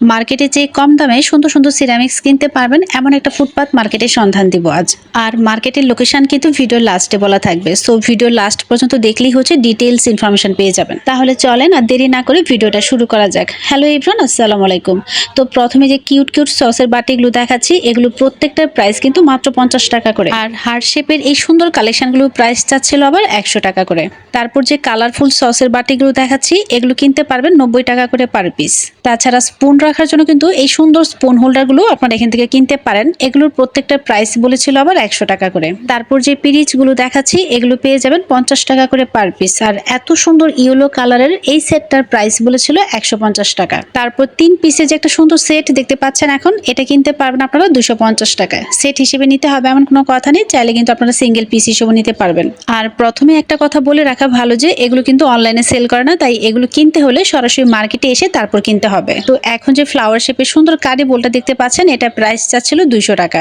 মার্কেটে যে কম দামে সুন্দর সুন্দর সিরামিক্স কিনতে পারবেন, এমন একটা ফুটপাথ মার্কেটের সন্ধান দিব আজ। আর মার্কেটের লোকেশন কিন্তু ভিডিও লাস্টে বলা থাকবে। সো ভিডিও লাস্ট পর্যন্ত দেখলেই হচ্ছে ডিটেলস ইনফরমেশন পেয়ে যাবেন। তাহলে চলেন আর দেরি না করে ভিডিওটা শুরু করা যাক। হ্যালো ইব্রান আসসালামু আলাইকুম। তো প্রথমে যে কিউট কিউট সসের বাটিগুলো দেখাচ্ছি, এগুলো প্রত্যেকটার প্রাইস কিন্তু মাত্র পঞ্চাশ টাকা করে। আর হার্ট শেপের এই সুন্দর কালেকশনগুলো প্রাইস চাচ্ছিল আবার একশো টাকা করে। তারপর যে কালারফুল সসের বাটিগুলো দেখাচ্ছি, এগুলো কিনতে পারবেন নব্বই টাকা করে পার পিস তাছাড়া স্পুন রাখার জন্য কিন্তু এই সুন্দর স্পুন হোল্ডারগুলো আপনারা এখান থেকে কিনতে পারেন। এগুলোর প্রত্যেকটা প্রাইস বলেছিল আবার একশো টাকা করে। তারপর যে পিরিচগুলো দেখাচ্ছি, এগুলো পেয়ে যাবেন পঞ্চাশ টাকা করে পার পিস আর এত সুন্দর ইয়েলো কালারের এই সেটটার প্রাইস বলেছিল একশো পঞ্চাশ টাকা। তারপর তিন পিসের যে একটা সুন্দর সেট দেখতে পাচ্ছেন এখন, এটা কিনতে পারবেন আপনারা দুশো পঞ্চাশ টাকায়। সেট হিসেবে নিতে হবে এমন কোনো কথা নেই, চাইলে কিন্তু আপনারা সিঙ্গেল পিস হিসেবে নিতে পারবেন। আর প্রথমে একটা কথা বলে রাখা ভালো যে, এগুলো কিন্তু অনলাইনে সেল করে না, তাই এগুলো কিনতে হলে সরাসরি মার্কেটে এসে তারপর কিনতে হবে। তো এখন যে ফ্লাওয়ার শেপের সুন্দর কারি বোলটা দেখতে পাচ্ছেন এটা প্রাইস চাচ্ছিল দুইশো টাকা।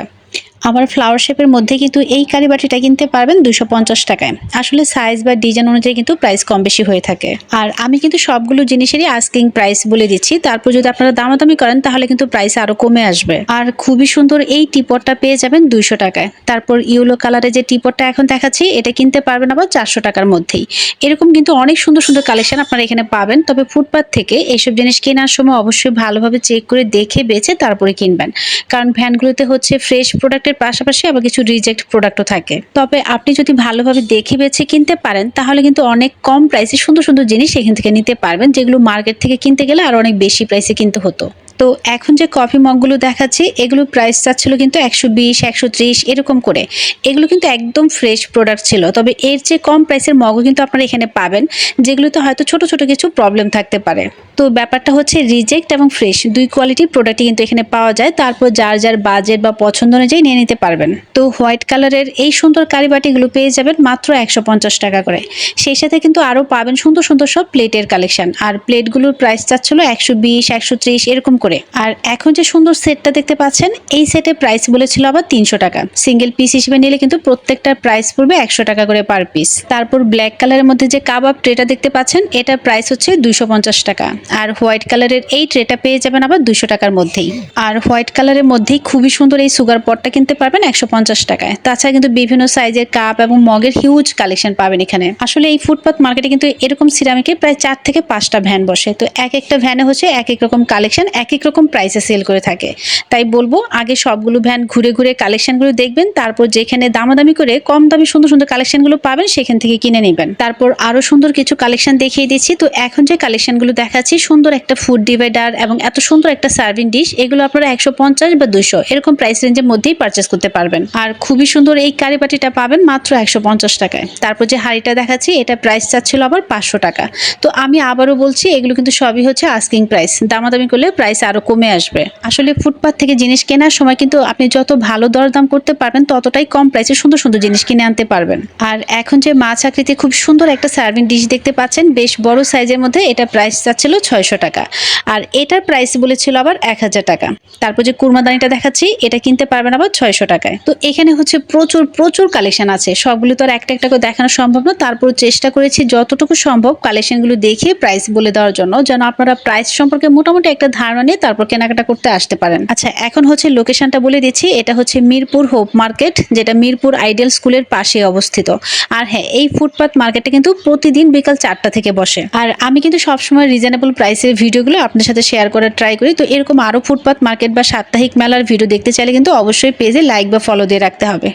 আবার ফ্লাওয়ার শেপের মধ্যে কিন্তু এই কারি বাটিটা কিনতে পারবেন দুশো টাকায়। আসলে সাইজ বা ডিজাইন অনুযায়ী কিন্তু প্রাইস কম বেশি হয়ে থাকে। আর আমি কিন্তু সবগুলো জিনিসেরই আস্কিং প্রাইস বলে দিচ্ছি। তারপর যদি আপনারা দামাদামি করেন, তাহলে কিন্তু প্রাইস আরও কমে আসবে। আর খুবই সুন্দর এই টিপটটা পেয়ে যাবেন দুইশো টাকায়। তারপর ইউলো কালারের যে টিপটটা এখন দেখাচ্ছি, এটা কিনতে পারবেন আবার চারশো টাকার মধ্যেই। এরকম কিন্তু অনেক সুন্দর সুন্দর কালেকশন আপনারা এখানে পাবেন। তবে ফুটপাথ থেকে এইসব জিনিস কেনার সময় অবশ্যই ভালোভাবে চেক করে দেখে বেছে তারপরে কিনবেন। কারণ ভ্যানগুলোতে হচ্ছে ফ্রেশ প্রোডাক্টের পাশাপাশি আবার কিছু রিজেক্ট প্রোডাক্টও থাকে। তবে আপনি যদি ভালোভাবে দেখে বেছে কিনতে পারেন, তাহলে কিন্তু অনেক কম প্রাইসে সুন্দর সুন্দর জিনিস এখান থেকে নিতে পারবেন, যেগুলো মার্কেট থেকে কিনতে গেলে আর অনেক বেশি প্রাইসে কিনতে হতো। তো এখন যে কফি মগগুলো দেখাচ্ছি, এগুলো প্রাইস চাচ্ছিল কিন্তু একশো বিশ, একশো ত্রিশ, এরকম করে। এগুলো কিন্তু একদম ফ্রেশ প্রোডাক্ট ছিল। তবে এর চেয়ে কম প্রাইসের মগও কিন্তু আপনারা এখানে পাবেন, যেগুলোতে হয়তো ছোট ছোট কিছু প্রবলেম থাকতে পারে। তো ব্যাপারটা হচ্ছে রিজেক্ট এবং ফ্রেশ দুই কোয়ালিটির প্রোডাক্টই কিন্তু এখানে পাওয়া যায়। তারপর যার যার বাজেট বা পছন্দ অনুযায়ী নিয়ে নিতে পারবেন। তো হোয়াইট কালারের এই সুন্দর কারিবাটিগুলো পেয়ে যাবেন মাত্র একশো পঞ্চাশ টাকা করে। সেই সাথে কিন্তু আরও পাবেন সুন্দর সুন্দর সব প্লেটের কালেকশন আর প্লেটগুলোর প্রাইস চাচ্ছিল একশো বিশ, একশো ত্রিশ, এরকম করে। আর এখন যে সুন্দর সেটটা দেখতে পাচ্ছেন, এই সেটের প্রাইস বলেছিল আবার তিনশো টাকা। সিঙ্গেল পিস হিসেবে নিলে কিন্তু প্রত্যেকটার প্রাইস পড়বে একশো টাকা করে পার পিস তারপর ব্ল্যাক কালারের মধ্যে যে কাবাব ট্রেটা দেখতে পাচ্ছেন এটার প্রাইস হচ্ছে দুশো টাকা। আর হোয়াইট কালারের এই ট্রেটা পেয়ে যাবেন আবার দুশো টাকার মধ্যেই। আর হোয়াইট কালারের মধ্যেই খুবই সুন্দর এই সুগার পটটা কিনতে পারবেন একশো পঞ্চাশ টাকায়। তাছাড়া কিন্তু বিভিন্ন সাইজের কাপ এবং মগের হিউজ কালেকশন পাবেন এখানে। আসলে এই ফুটপাথ মার্কেটে কিন্তু এরকম সিরামিকের প্রায় চার থেকে পাঁচটা ভ্যান বসে। তো এক একটা ভ্যানে হচ্ছে এক এক রকম কালেকশন এক এক রকম প্রাইসে সেল করে থাকে। তাই বলব, আগে সবগুলো ভ্যান ঘুরে ঘুরে কালেকশনগুলো দেখবেন, তারপর যেখানে দামাদামি করে কম দামি সুন্দর সুন্দর কালেকশনগুলো পাবেন, সেখান থেকে কিনে নেবেন। তারপর আরও সুন্দর কিছু কালেকশন দেখিয়ে দিচ্ছি। তো এখন যে কালেকশনগুলো দেখাচ্ছি, সুন্দর একটা ফুড ডিভাইডার এবং এত সুন্দর একটা সার্ভিং ডিশ এগুলো আপনারা একশো পঞ্চাশ বা দুশো এরকম প্রাইস রেঞ্জের মধ্যেই পারচেস করতে পারবেন। আর খুবই সুন্দর এই কারি বাটিটা পাবেন মাত্র একশো পঞ্চাশ টাকায়। তারপর যে হাড়িটা দেখাচ্ছি, এটা প্রাইস চাচ্ছিল আবার পাঁচশো টাকা। তো আমি আবারও বলছি, এগুলো কিন্তু সবই হচ্ছে আস্কিং প্রাইস দামাদামি করলে প্রাইস আরও কমে আসবে। আসলে ফুটপাথ থেকে জিনিস কেনার সময় কিন্তু আপনি যত ভালো দরদাম করতে পারবেন, ততটাই কম প্রাইসে সুন্দর সুন্দর জিনিস কিনে আনতে পারবেন। আর এখন যে মাছ আকৃতি খুব সুন্দর একটা সার্ভিং ডিশ দেখতে পাচ্ছেন, বেশ বড় সাইজের মধ্যে এটা প্রাইস চাচ্ছিল ছয়শো টাকা। আর এটার প্রাইস বলেছিল আবার এক হাজার টাকা। তারপর যে কুরমাদানিটা দেখাচ্ছি, এটা কিনতে পারবেন আবার ছয়শো টাকায়। তো এখানে হচ্ছে প্রচুর প্রচুর কালেকশন আছে। সবগুলো তো আর একটা একটা করে দেখানো সম্ভব না। তারপর চেষ্টা করেছি যতটুকু সম্ভব কালেকশনগুলো দেখে প্রাইস বলে দেওয়ার জন্য, যেন আপনারা প্রাইস সম্পর্কে মোটামুটি একটা ধারণা তারপর কেনাকাটা করতে আসতে পারেন। আচ্ছা এখন হচ্ছে লোকেশনটা বলে দিচ্ছি। এটা হচ্ছে মিরপুর হোপ মার্কেট, যেটা মিরপুর আইডিয়াল স্কুলের পাশে অবস্থিত। আর হ্যাঁ এই ফুটপাথ মার্কেটে কিন্তু প্রতিদিন বিকাল চারটা থেকে বসে। আর আমি কিন্তু সবসময় রিজনেবল প্রাইসের ভিডিওগুলো আপনার সাথে শেয়ার করার ট্রাই করি। তো এরকম আরও ফুটপাথ মার্কেট বা সাপ্তাহিক মেলার ভিডিও দেখতে চাইলে কিন্তু অবশ্যই পেজে লাইক বা ফলো দিয়ে রাখতে হবে।